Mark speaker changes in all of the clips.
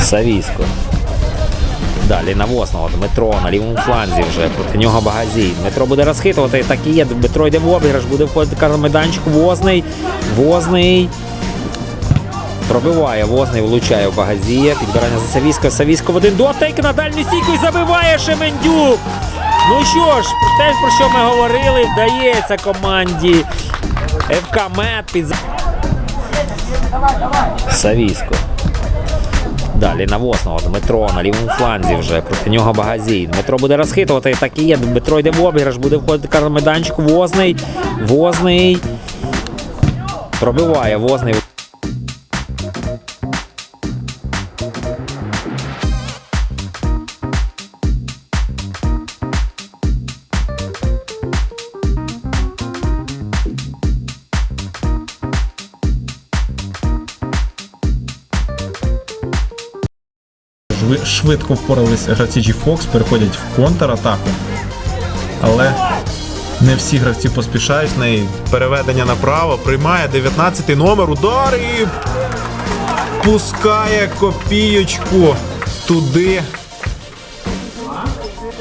Speaker 1: Савісько. Далі на Восного. Дмитро на лівому фланзі вже. Проти нього Багазій. Дмитро буде розхитувати. Так і є. Дмитро йде в обіграш, буде входити майданчик. Возний. Возний. Пробиває Возний, влучає в Багазія. Підбирання за Савісько. Савісько в один дотик на дальню стійку і забиває Шемендюк. Ну що ж, те, про що ми говорили, вдається команді ФК Мед під Савісько. Далі на Восного. Дмитро на лівому фланзі вже. Проти нього Багазій. Дмитро буде розхитувати. Так і є. Дмитро йде в обіграш, буде входити кармеданчик. Возний. Возний. Пробиває Возний.
Speaker 2: Швидко впорались гравці G-Fox, переходять в контратаку. Але не всі гравці поспішають в неї. Переведення направо, приймає 19-й номер, удар і пускає копієчку туди.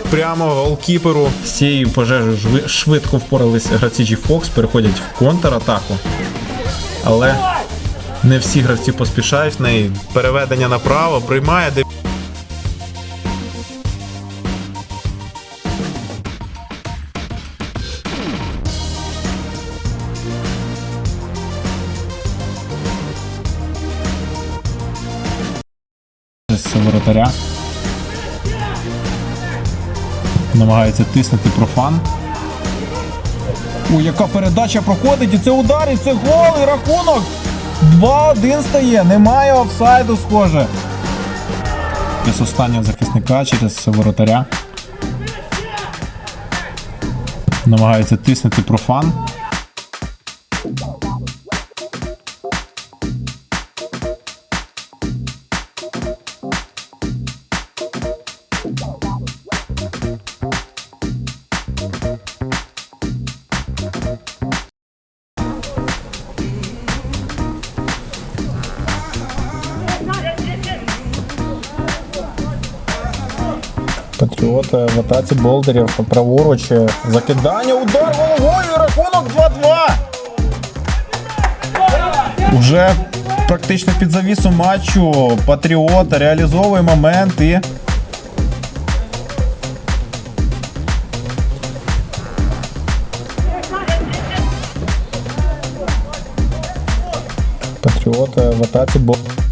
Speaker 2: Прямо голкіперу. З цією пожежею швидко впорались гравці G-Fox, переходять в контратаку. Але не всі гравці поспішають в неї. Переведення направо, приймає з воротаря. Намагається тиснути профан. Ой, яка передача проходить, і це удар, і це гол, і рахунок. 2-1 стає, немає офсайду, схоже. Через останнього захисника, через воротаря. Намагається тиснути профан. Патріоти в атаці болдерів праворуч. Закидання, удар головою, рахунок 2-2. Уже практично під завісу матчу Патріот реалізовує момент і. Патріоти в атаці болдерів.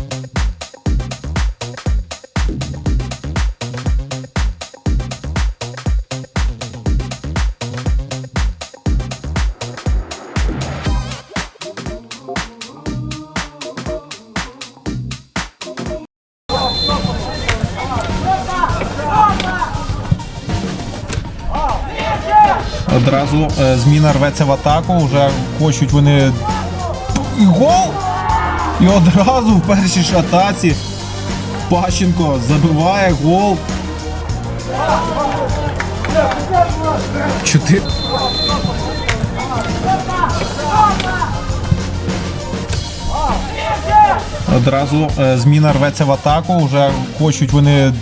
Speaker 2: Одразу е, зміна рветься в атаку, вже хочуть вони. І гол! І одразу в першій ж атаці Пащенко забиває гол. Чотири. Одразу е, зміна рветься в атаку, вже хочуть вони